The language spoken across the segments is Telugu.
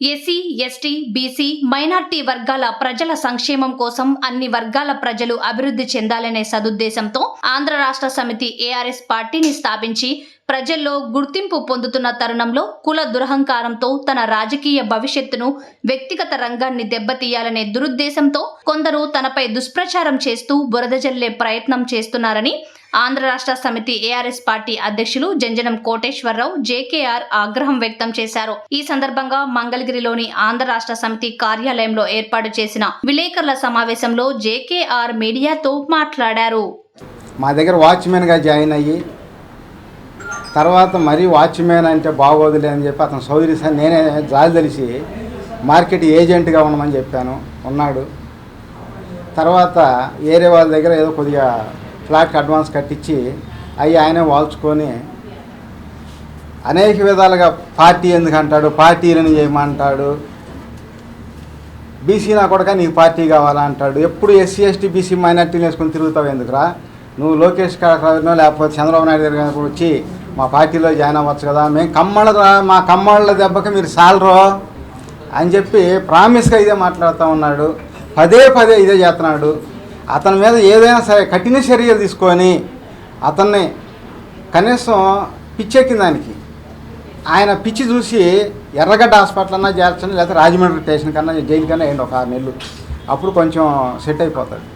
ఎస్సీ ఎస్టీ బీసీ మైనార్టీ వర్గాల ప్రజల సంక్షేమం కోసం అన్ని వర్గాల ప్రజలు అభివృద్ధి చెందాలనే సదుద్దేశంతో ఆంధ్ర రాష్ట్ర సమితి ఏఆర్ఎస్ పార్టీని స్థాపించి ప్రజల్లో గుర్తింపు పొందుతున్న తరుణంలో కుల దురహంకారంతో తన రాజకీయ భవిష్యత్తును వ్యక్తిగత రంగాన్ని దెబ్బతీయాలనే దురుద్దేశంతో కొందరు తనపై దుష్ప్రచారం చేస్తూ బురద జల్లే ప్రయత్నం చేస్తున్నారని ఆంధ్ర రాష్ట్ర సమితి ఏఆర్ఎస్ పార్టీ అధ్యక్షులు జంజనం కోటేశ్వరరావు జేకేఆర్ ఆగ్రహం వ్యక్తం చేశారు. ఈ సందర్భంగా మంగళగిరిలోని ఆంధ్ర రాష్ట్ర సమితి కార్యాలయంలో ఏర్పాటు చేసిన విలేకరుల సమావేశంలో జేకేఆర్ మీడియాతో మాట్లాడారు. మా దగ్గర వాచ్మెన్గా జాయిన్ అయ్యి తర్వాత మరీ వాచ్మెన్ అంటే బాగోదులే అని చెప్పి అతను సౌదరి సార్ నేనే జాలి తెలిసి మార్కెట్ ఏజెంట్గా ఉండమని చెప్పాను ఉన్నాడు. తర్వాత ఏరే వాళ్ళ దగ్గర ఏదో కొద్దిగా ఫ్లాట్ అడ్వాన్స్ కట్టించి అవి ఆయనే వాల్చుకొని అనేక విధాలుగా పార్టీ ఎందుకు అంటాడు పార్టీలను చేయమంటాడు. బీసీ నా కొడక నీకు పార్టీ కావాలా అంటాడు. ఎప్పుడు ఎస్సీ ఎస్టీ బీసీ మైనార్టీని వేసుకొని తిరుగుతావు ఎందుకురా? నువ్వు లోకేష్ కాకరావు లేకపోతే చంద్రబాబు నాయుడు దగ్గర వచ్చి మా పార్టీలో జాయిన్ అవ్వచ్చు కదా. మేము కమ్మళ్ళ మా కమ్మళ్ళ దెబ్బకి మీరు సాలరు అని చెప్పి ప్రామిస్గా ఇదే మాట్లాడుతూ ఉన్నాడు. పదే పదే ఇదే చేస్తున్నాడు. అతని మీద ఏదైనా సరే కఠిన చర్యలు తీసుకొని అతన్ని కనీసం పిచ్చెక్కిన దానికి ఆయన పిచ్చి చూసి ఎర్రగడ్డ హాస్పిటల్ అన్నా చేర్చండి లేకపోతే రాజమండ్రి స్టేషన్ కన్నా జైలు కన్నా వేయండి ఒక ఆరు నెలలు. అప్పుడు కొంచెం సెట్ అయిపోతాడు.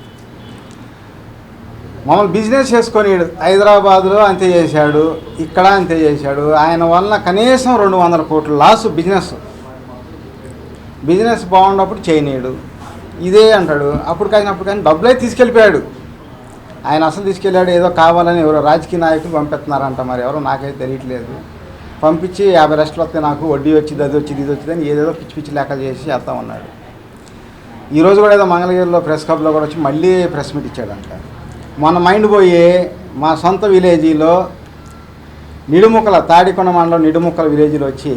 మామూలు బిజినెస్ చేసుకొని హైదరాబాద్లో అంతే చేశాడు ఇక్కడ అంతే చేశాడు. ఆయన వలన కనీసం రెండు వందల కోట్ల లాస్ బిజినెస్. బిజినెస్ బాగున్నప్పుడు చేయనీయడు. ఇదే అంటాడు. అప్పుడు కానీ అప్పుడు కానీ డబ్బులే తీసుకెళ్ళిపోయాడు. ఆయన అసలు తీసుకెళ్ళాడు ఏదో కావాలని ఎవరో రాజకీయ నాయకులు పంపిస్తున్నారంట మరి ఎవరో నాకైతే తెలియట్లేదు. పంపించి యాభై లక్షలు వస్తే నాకు వడ్డీ వచ్చింది అది వచ్చింది ఇది వచ్చింది అని ఏదేదో పిచ్చి పిచ్చి లెక్కలు చేసి చేస్తా ఉన్నాడు ఈరోజు కూడా ఏదో మంగళగిరిలో ప్రెస్ క్లబ్లో కూడా వచ్చి మళ్ళీ ప్రెస్ మీట్ ఇచ్చాడంట. మన మైండ్ పోయి మా సొంత విలేజీలో నిడుముక్కల తాడికొండ మండలం నిడుముక్కల విలేజీలో వచ్చి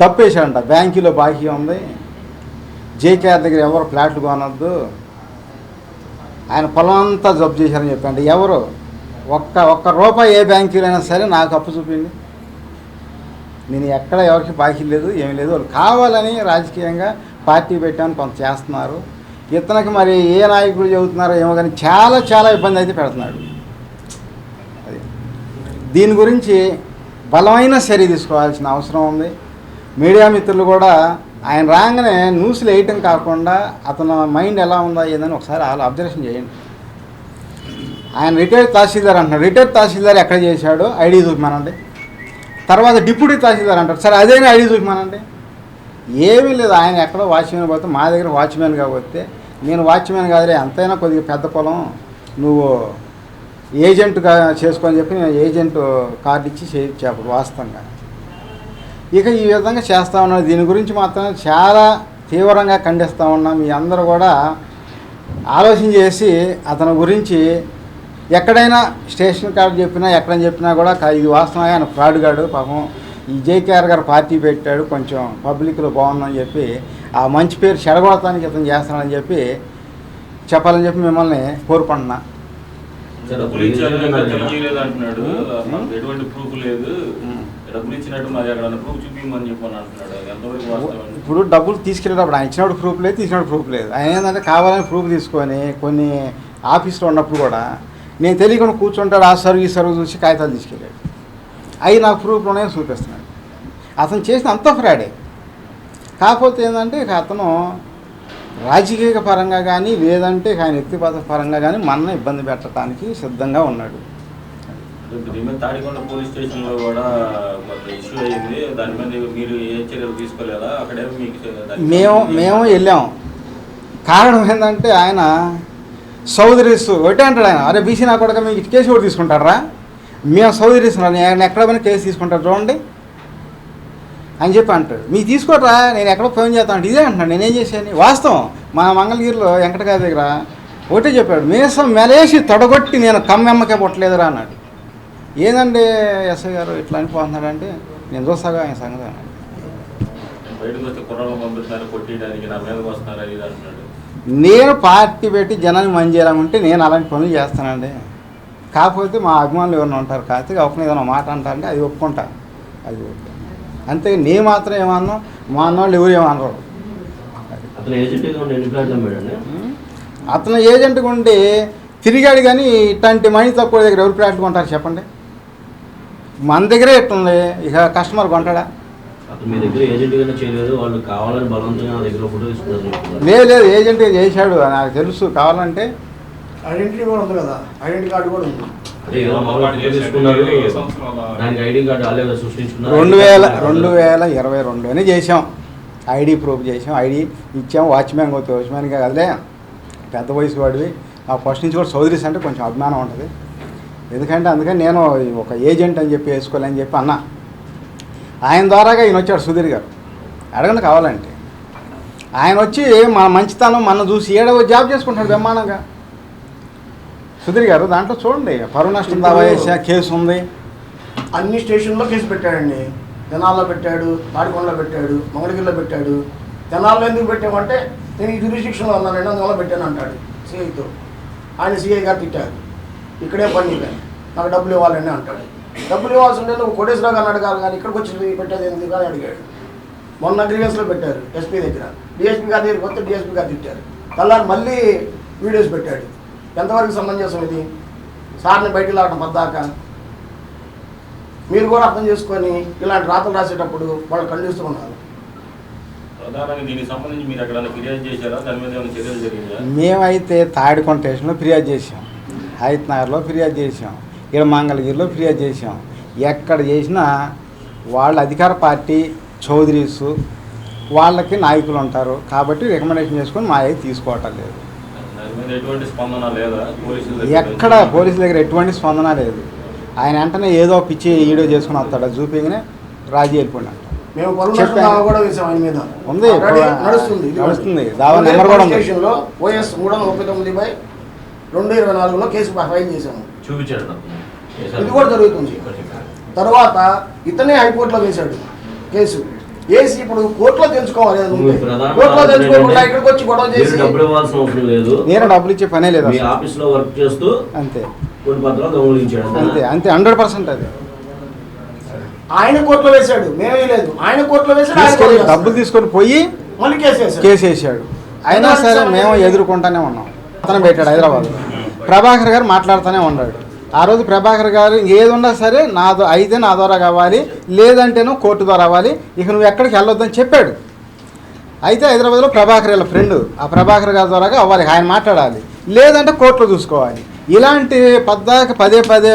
డప్పేశాడంట. బ్యాంకీలో బాకీ ఉంది. జేకేఆర్ దగ్గర ఎవరు ఫ్లాట్లు కొనొద్దు. ఆయన పొలం అంతా జబ్బు చేశారని చెప్పండి ఎవరు? ఒక్క ఒక్క రూపాయి ఏ బ్యాంకులో అయినా సరే నాకు అప్పు చూపింది నేను ఎక్కడ ఎవరికి బాకీ లేదు ఏమీ లేదు. వాళ్ళు కావాలని రాజకీయంగా పార్టీ పెట్టాను కొంత చేస్తున్నారు. ఇతనికి మరి ఏ నాయకుడు చెబుతున్నారో ఏమో కానీ చాలా చాలా ఇబ్బంది అయితే పెడుతున్నాడు. అది. దీని గురించి బలమైన చర్య తీసుకోవాల్సిన అవసరం ఉంది. మీడియా మిత్రులు కూడా ఆయన రాగానే న్యూస్లు వేయటం కాకుండా అతను మైండ్ ఎలా ఉందా ఏదని ఒకసారి వాళ్ళు అబ్జర్వేషన్ చేయండి. ఆయన రిటైర్డ్ తహసీల్దార్ అంటున్నాడు. రిటైర్డ్ తహసీల్దార్ ఎక్కడ చేశాడో? ఐడి చూపిమానండి. తర్వాత డిప్యూటీ తహసీల్దార్ అంటారు సరే అదేనా ఐడి చూపిమానండి? ఏమీ లేదు. ఆయన ఎక్కడో వాచ్మెన్ పోతే మా దగ్గర వాచ్మెన్గా పోతే నేను వాచ్మెన్ కాదులే ఎంతైనా కొద్దిగా పెద్ద పొలం. నువ్వు ఏజెంట్గా చేసుకొని చెప్పి నేను ఏజెంట్ కార్డు ఇచ్చి చేయించాడు వాస్తవంగా. ఇక ఈ విధంగా చేస్తా ఉన్నాను. దీని గురించి మాత్రం చాలా తీవ్రంగా ఖండిస్తూ ఉన్నాం. మీ అందరూ కూడా ఆలోచన చేసి అతని గురించి ఎక్కడైనా స్టేషన్ కార్డు చెప్పినా ఎక్కడ చెప్పినా కూడా ఇది వాస్తవంగా ఆయన ఫ్రాడ్ గాడు పాపం. ఈ జేకేఆర్ గారు పార్టీ పెట్టాడు కొంచెం పబ్లిక్లో బాగుందని చెప్పి ఆ మంచి పేరు చెడగొడటానికి ఇతను చేస్తానని చెప్పి చెప్పాలని చెప్పి మిమ్మల్ని కోరుకుంటున్నా. డబ్బులు ఇచ్చారు ఇంకా తెలియలేదు అంటున్నాడు. మనకు ఎటువంటి ప్రూఫ్ లేదు. డబ్బులు ఇచ్చినట్టు మరి అక్కడ ప్రూఫ్ చూపించమని చెప్పని అంటున్నాడు. అది ఎంతవరకు వాస్తవం ఇప్పుడు డబ్బులు తీసుకెళ్ళేటప్పుడు ఆయన ఇచ్చినప్పుడు ప్రూఫ్ లేదు తీసినప్పుడు ప్రూఫ్ లేదు. ఆయన ఏంటంటే కావాలని ప్రూఫ్ తీసుకొని కొన్ని ఆఫీస్లో ఉన్నప్పుడు కూడా నేను తెలియకుండా కూర్చుంటాడు ఆ సర్వ్ ఈ సర్వ్ చూసి కాగితాలు తీసుకెళ్ళాడు. అవి నాకు ప్రూఫ్లు ఉన్నాయని చూపిస్తున్నాడు. అతను చేసిన అంత ఫ్రాడే కాకపోతే ఏంటంటే ఇక అతను రాజకీయ పరంగా కానీ లేదంటే ఆయన వ్యక్తిగత పరంగా కానీ మన ఇబ్బంది పెట్టడానికి సిద్ధంగా ఉన్నాడు. దీని మీద తాడికొండ పోలీస్ స్టేషన్లో కూడా కొంత ఇష్యూ అయింది. దాని మీద మీరు ఏ చర్యలు తీసుకోలేదా? అక్కడే మీకు దానికి మేము మేము వెళ్ళాం. కారణం ఏంటంటే ఆయన సౌదరీస్ ఒకటే అంటాడు ఆయన. అరే బీసీ నా కొడక మీకు కేసు కూడా తీసుకుంటారా మేము సౌదరీస్ నేను ఎక్కడ పోయినా కేసు తీసుకుంటారు చూడండి. అని చెప్పి అంటాడు. మీకు తీసుకోరా నేను ఎక్కడో ఫోన్ చేస్తాను అంటే ఇదే అంటున్నాడు. నేనేం చేశాను? వాస్తవం. మా మంగళగిరిలో వెంకటగారి దగ్గర ఒకటే చెప్పాడు. మీసం మెలేసి తొడగొట్టి నేను కమ్మెమ్మకే పుట్టలేదురా అన్నాడు. ఏందండి ఎస్ఐ గారు ఇట్లా అనిపోతున్నాడంటే నేను చూస్తాగా ఆయన సంగతి అన్నాడు. నేను పార్టీ పెట్టి జనాన్ని మంచి చేయాలనుకుంటే నేను అలాంటి పనులు చేస్తానండి. కాకపోతే మా అభిమానులు ఎవరైనా ఉంటారు కాకపోతే ఒక ఏదైనా మాట అంటారంటే అది ఒప్పుకుంటా. అది అంతే నీ మాత్రం ఏమన్నావు? మా అన్నవాళ్ళు ఎవరు ఏమనరు. అతను ఏజెంట్గా ఉండి తిరిగాడు కానీ ఇట్లాంటి మనీ తక్కువ దగ్గర ఎవరు ప్లాట్లు కొంటారు చెప్పండి? మన దగ్గరే ఎట్టుంది ఇక కస్టమర్ కొంటాడా. లేదు లేదు ఏజెంట్ చేశాడు. నాకు తెలుసు కావాలంటే ఐడెంటిటీ కూడా ఉంది కదా ఐడెంటిటీ కార్డు కూడా ఉంది. రెండు వేల రెండు వేల ఇరవై రెండులోనే చేసాం ఐడి ప్రూఫ్ చేసాం ఐడి ఇచ్చాం. వాచ్మ్యాన్ పోతే వాచ్మ్యాన్గా కదలే. పెద్ద వయసు వాడివి. ఆ ఫస్ట్ నుంచి కూడా చౌదరీస్ అంటే కొంచెం అభిమానం ఉంటుంది. ఎందుకంటే అందుకని నేను ఒక ఏజెంట్ అని చెప్పి వేసుకోవాలని చెప్పి అన్నా. ఆయన ద్వారాగా ఈయన వచ్చాడు సుధీర్ గారు. అడగండి కావాలంటే. ఆయన వచ్చి మా మంచితనం మన చూసి ఏడవ జాబ్ చేసుకుంటాడు బ్రహ్మాండంగా. సుధీర్ గారు దాంట్లో చూడండి. పరువు నష్టం దావా కేసు ఉంది. అన్ని స్టేషన్లో కేసు పెట్టాడండి. తెనాల్లో పెట్టాడు తాడికొండలో పెట్టాడు మంగళగిరిలో పెట్టాడు. తెనాల్లో ఎందుకు పెట్టామంటే నేను ఈ జ్యూరిస్డిక్షన్లో ఉన్నానండి అందువల్ల పెట్టాను అంటాడు సిఐతో. ఆయన సిఐ గారు తిట్టారు. ఇక్కడే పని. నాకు డబ్బులు ఇవ్వాలని అంటాడు. డబ్బులు ఇవ్వాల్సి ఉంటే నువ్వు కోటేశ్వరరావు గారిని అడగాలి కానీ ఇక్కడికి వచ్చి పెట్టేది ఎందుకు అని అడిగాడు. మొన్న గ్రీవెన్స్లో పెట్టారు ఎస్పీ దగ్గర. డిఎస్పీ గారి దగ్గరికి వస్తే డిఎస్పీ గారు తిట్టారు. తెల్లారి మళ్ళీ వీడియోస్ పెట్టాడు. ఎంతవరకు సమంజసం ఇది? సార్ని బయటికి లాగడం పద్దాక. మీరు కూడా అర్థం చేసుకొని ఇలాంటి రాతలు రాసేటప్పుడు వాళ్ళు ఖండిస్తూ ఉన్నారు. ప్రధానంగా దీనికి సంబంధించి మీరు ఎక్కడైనా ఫిర్యాదు చేశారా? దాని మీద ఏమైనా చర్యలు జరిగిందా మేమైతే తాడికొండ స్టేషన్లో ఫిర్యాదు చేసాం హైత్ నగర్లో ఫిర్యాదు చేసాం ఇక్కడ మంగళగిరిలో ఫిర్యాదు చేసాం ఎక్కడ చేసినా వాళ్ళ అధికార పార్టీ చౌదరీస్ వాళ్ళకి నాయకులు ఉంటారు. కాబట్టి రికమెండేషన్ చేసుకొని మా అయితే తీసుకోవటం లేదు. ఎక్కడ పోలీసుల దగ్గర ఎటువంటి స్పందన లేదు. ఆయన వెంటనే ఏదో పిచ్చి వీడియో చేసుకుని వస్తాడు. చూపించగానే రాజీ వెళ్ళిపోయినా మేము పరువు చెప్పాను. నష్టం దావా కూడా వేసాం ఆయన మీద. ఉంది, నడుస్తుంది. దావా నెంబర్ కూడా ఉంది. స్టేషన్లో ఓఎస్ మూడు వందల ముప్పై తొమ్మిది బై రెండు ఇరవై నాలుగులో కేసు ఫైల్ చేశాము. చూపించాడు. ఇది కూడా జరుగుతుంది. తర్వాత ఇతనే హైకోర్టులో వేశాడు కేసు. వేసి ఇప్పుడు కోర్టులో తెలుసుకోవాలి కోర్టులో తెలుసుకోకుండా ఇక్కడికి వచ్చి గొడవ చేసి డబ్బులు ఇవ్వాల్సిన అవసరం లేదు. నేను డబ్బులు ఇచ్చే పనే లేదు. ఆఫీస్లో వర్క్ చేస్తూ అంతే. కొన్ని పత్రాలు దొంగలించాడు. అంతే అంతే. హండ్రెడ్ పర్సెంట్ అది. ఆయన కోర్టులో వేశాడు మేమే లేదు. ఆయన కోర్టులో వేశాడు కోర్టులో డబ్బులు. తీసుకొని పోయి మళ్ళీ కేసు కేసు వేసాడు అయినా సరే మేము ఎదుర్కొంటానే ఉన్నాం. అతను పెట్టాడు హైదరాబాద్ ప్రభాకర్ గారు మాట్లాడుతూనే ఉన్నాడు. ఆ రోజు ప్రభాకర్ గారు ఏది ఉన్నా సరే నా అయితే నా ద్వారా కావాలి లేదంటేనో కోర్టు ద్వారా అవ్వాలి ఇక నువ్వు ఎక్కడికి వెళ్ళొద్దని చెప్పాడు. అయితే హైదరాబాద్లో ప్రభాకర్ వీళ్ళ ఫ్రెండ్ ఆ ప్రభాకర్ గారి ద్వారా అవ్వాలి ఆయన మాట్లాడాలి. లేదంటే కోర్టులో చూసుకోవాలి. ఇలాంటి పద్దాక పదే పదే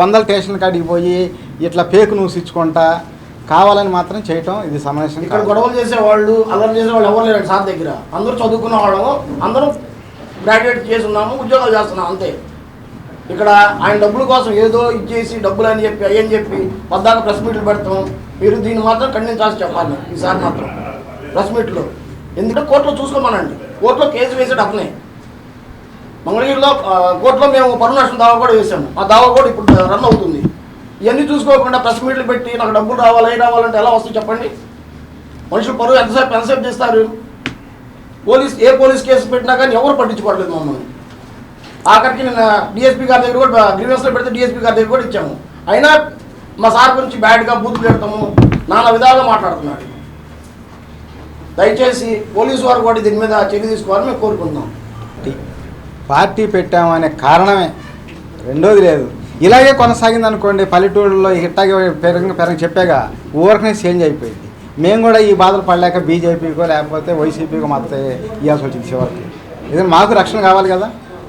వందల స్టేషన్ కాడికి పోయి ఇట్లా ఫేక్ న్యూస్ ఇచ్చుకుంటా కావాలని మాత్రం చేయటం ఇది సమస్య ఇక్కడ గొడవలు చేసేవాళ్ళు అల్లరి చేసేవాళ్ళు ఎవరు లేరు సార్ దగ్గర? అందరూ చదువుకున్న వాళ్ళము అందరూ గ్రాడ్యుయేట్ చేసి ఉన్నాము ఉద్యోగాలు చేస్తున్నాం అంతే. ఇక్కడ ఆయన డబ్బుల కోసం ఏదో ఇచ్చేసి డబ్బులు అని చెప్పి అయ్యని చెప్పి పద్దాక ప్రెస్ మీట్లు పెడతాం. మీరు దీన్ని మాత్రం ఖండించాల్సి చెప్పాలి ఈసారి మాత్రం. ప్రెస్ మీట్లో ఎందుకంటే కోర్టులో చూసుకోమనండి. కోర్టులో కేసు వేసాడు అతనే. మంగళగిరిలో కోర్టులో మేము పరువు నష్టం దావా కూడా వేసాము. ఆ దావా కూడా ఇప్పుడు రన్ అవుతుంది. ఇవన్నీ చూసుకోకుండా ప్రెస్ మీట్లు పెట్టి నాకు డబ్బులు రావాలి ఏ రావాలంటే ఎలా వస్తుంది చెప్పండి? మనుషులు పరువు ఎంతసేపు ఎంతసేపు చేస్తారు పోలీస్ ఏ పోలీస్ కేసు పెట్టినా కానీ ఎవరు పట్టించుకోవట్లేదు మమ్మల్ని. ఆఖరికి నేను డిఎస్పీ గారి దగ్గర కూడా గ్రీవెన్స్లో పెడితే డిఎస్పీ గారి దగ్గర కూడా ఇచ్చాము. అయినా మా సార్ గురించి బ్యాడ్గా బూత్ పెడతాము నానా విధాలుగా మాట్లాడుతున్నాడు దయచేసి పోలీసు వారు కూడా దీని మీద చర్య తీసుకోవాలని మేము కోరుకుంటున్నాం. పార్టీ పెట్టాము పెట్టామనే కారణమే. రెండోది లేదు. ఇలాగే కొనసాగింది అనుకోండి పల్లెటూళ్ళలో ఇట్టాగే పెరగ పెరగ చెప్పాగా ఊరికనే చేంజ్ అయిపోయింది. మేము కూడా ఈ బాధలు పడలేక బీజేపీకో లేకపోతే వైసీపీకో మాత్రమే ఇవ్వాల్సి వచ్చింది చివరికి. ఇది మాకు రక్షణ కావాలి కదా?